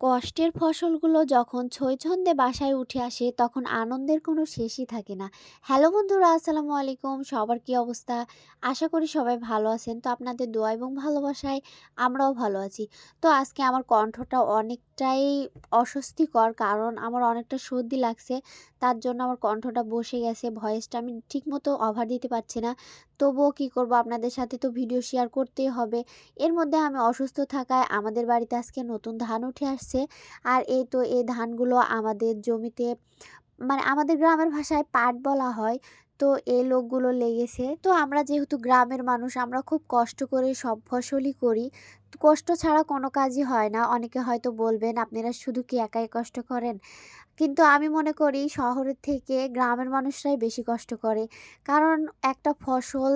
কষ্টের ফসলগুলো যখন ছইছন্দে বাসায় উঠে আসে, তখন আনন্দের কোনো শেষই থাকে না। হ্যালো বন্ধুরা, আসসালামু আলাইকুম। সবার কি অবস্থা? আশা করি সবাই ভালো আছেন। তো আপনাদের দোয়া এবং ভালোবাসায় আমরাও ভালো আছি। তো আজকে আমার কণ্ঠটা অনেকটাই অস্বস্তিকর, কারণ আমার অনেকটা সর্দি লাগছে। তার জন্য আমার কণ্ঠটা বসে গেছে। ভয়েসটা আমি ঠিকমতো অভার দিতে পারছি না। তবুও কি করব? আপনাদের সাথে তো ভিডিও শেয়ার করতেই হবে। এর মধ্যে আমি অসুস্থ থাকায় আমাদের বাড়িতে আজকে নতুন ধান উঠে আসছে। আর এই তো এই ধানগুলো আমাদের জমিতে মানে আমাদের গ্রামের ভাষায় পাট বলা হয়। তো এই লোকগুলো লেগেছে। তো আমরা যেহেতু গ্রামের মানুষ, আমরা খুব কষ্ট করে সব ফসলই করি। কষ্ট ছাড়া কোনো কাজই হয় না। অনেকে হয়তো বলবেন, আপনারা শুধু কি একাই কষ্ট করেন? কিন্তু আমি মনে করি শহরের থেকে গ্রামের মানুষরাই বেশি কষ্ট করে। কারণ একটা ফসল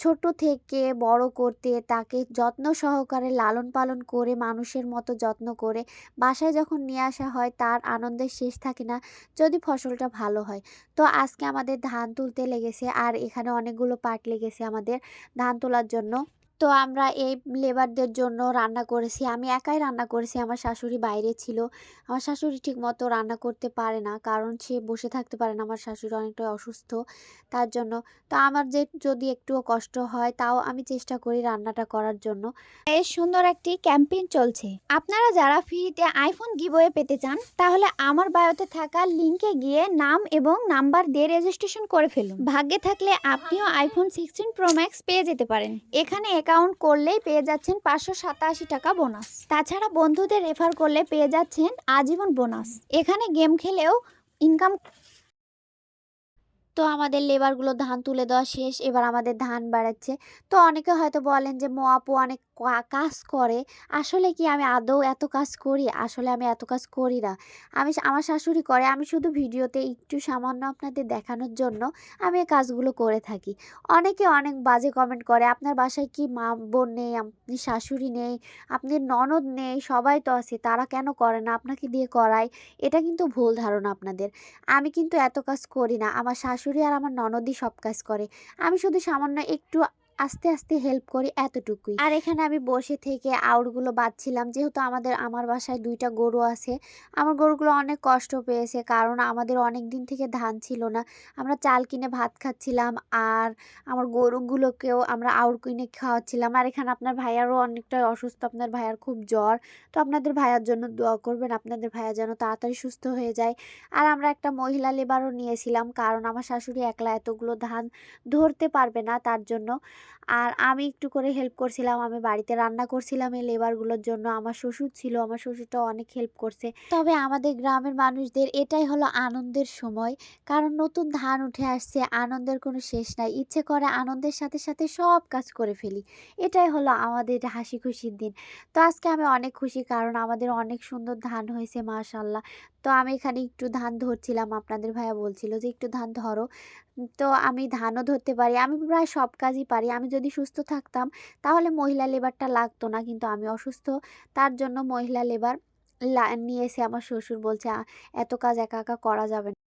ছোট থেকে বড় করতে তাকে যত্ন সহকারে লালন পালন করে, মানুষের মতো যত্ন করে বাসায় যখন নিয়ে আসা হয় তার আনন্দের শেষ থাকে না যদি ফসলটা ভালো হয়। তো আজকে আমাদের ধান তুলতে লেগেছে আর এখানে অনেকগুলো পাট লেগেছে আমাদের ধান তোলার জন্য। তো আমরা এই লেবারদের জন্য রান্না করেছি। আমি একাই রান্না করেছি। আমার শাশুড়ি বাইরে ছিল। আমার শাশুড়ি ঠিক মতো রান্না করতে পারে না, কারণ সে বসে থাকতে পারে না। আমার শাশুড়ি অনেকটাই অসুস্থ, তার জন্য। তো আমার যে যদি একটুও কষ্ট হয়, তাও আমি চেষ্টা করি রান্নাটা করার জন্য। বেশ সুন্দর একটি ক্যাম্পেইন চলছে। আপনারা যারা ফ্রিতে আইফোন গিভওয়ে পেতে চান, তাহলে আমার বায়োতে থাকা লিংকে গিয়ে নাম এবং নাম্বার দিয়ে রেজিস্ট্রেশন করে ফেলুন। ভাগ্যে থাকলে আপনিও আইফোন সিক্সটিন প্রো ম্যাক্স পেয়ে যেতে পারেন। এখানে অ্যাকাউন্ট করলেই পেয়ে যাচ্ছেন পাঁচশো সাতাশি টাকা বোনাস তাছাড়া বন্ধুদের রেফার করলে পেয়ে যাচ্ছেন আজীবন বোনাস এখানে গেম খেলেও ইনকাম তো আমাদের লেবারগুলো ধান তুলে দেওয়া শেষ, এবার আমাদের ধান বাড়াচ্ছে। তো অনেকে হয়তো বলেন যে মো আপু অনেক কাজ করে, আসলে কি আমি আদৌ এত কাজ করি? আসলে আমি এত কাজ করি না। আমি আমার শাশুড়ি করে, আমি শুধু ভিডিওতে একটু সামান্য আপনাদের দেখানোর জন্য আমি এই কাজগুলো করে থাকি। অনেকে অনেক বাজে কমেন্ট করে, আপনার বাসায় কি মা বোন নেই? আপনি শাশুড়ি নেই? আপনি ননদ নেই? সবাই তো আছে, তারা কেন করে না? আপনাকে দিয়ে করায়? এটা কিন্তু ভুল ধারণা আপনাদের। আমি কিন্তু এত কাজ করি না। আমার শাশুড়ি আর আমার ননদই সব কাজ করে। আমি শুধু সামান্য একটু আস্তে আস্তে হেল্প করি এতটুকুই। আর এখানে আমি বসে থেকে আউটগুলো বাঁধছিলাম যেহেতু আমাদের, আমার বাসায় দুইটা গরু আছে। আমার গরুগুলো অনেক কষ্ট পেয়েছে, কারণ আমাদের অনেক দিন থেকে ধান ছিল না। আমরা চাল কিনে ভাত খাচ্ছিলাম, আর আমার গরুগুলোকেও আমরা আউট কিনে খাওয়াচ্ছিলাম। আর এখানে আপনার ভাইয়ারও অনেকটাই অসুস্থ, আপনার ভাইয়ার খুব জ্বর। তো আপনাদের ভাইয়ার জন্য দোয়া করবেন, আপনাদের ভাইয়া যেন তাড়াতাড়ি সুস্থ হয়ে যায়। আর আমরা একটা মহিলা লেবারও নিয়েছিলাম, কারণ আমার শাশুড়ি একলা এতগুলো ধান ধরতে পারবে না তার জন্য। আর আমি একটু করে হেল্প করছিলাম, আমি বাড়িতে রান্না করছিলাম এই লেবারগুলোর জন্য, আমার শ্বশুর ছিল, আমার শ্বশুরটাও অনেক হেল্প করছে। তবে আমাদের গ্রামের মানুষদের এটাই হলো আনন্দের সময়, কারণ নতুন ধান উঠে আসছে, আনন্দের কোনো শেষ নাই, ইচ্ছে করে আনন্দের সাথে সাথে সব কাজ করে ফেলি। এটাই হলো আমাদের হাসি খুশির দিন। তো আজকে আমি অনেক খুশি, কারণ আমাদের অনেক সুন্দর ধান হয়েছে মাশাল্লাহ তো আমি এখানে একটু ধান ধরছিলাম, আপনাদের ভাইয়া বলছিল যে একটু ধান ধরো। তো আমি ধানও ধরতে পারি, আমি প্রায় সব কাজই পারি। আমি যদি সুস্থ থাকতাম তাহলে মহিলা লেবারটা লাগতো না, কিন্তু আমি অসুস্থ। তার জন্য মহিলা লেবার নিয়ে নিয়েছে আমার শ্বশুর বলছে এত কাজ একা একা করা যাবে না।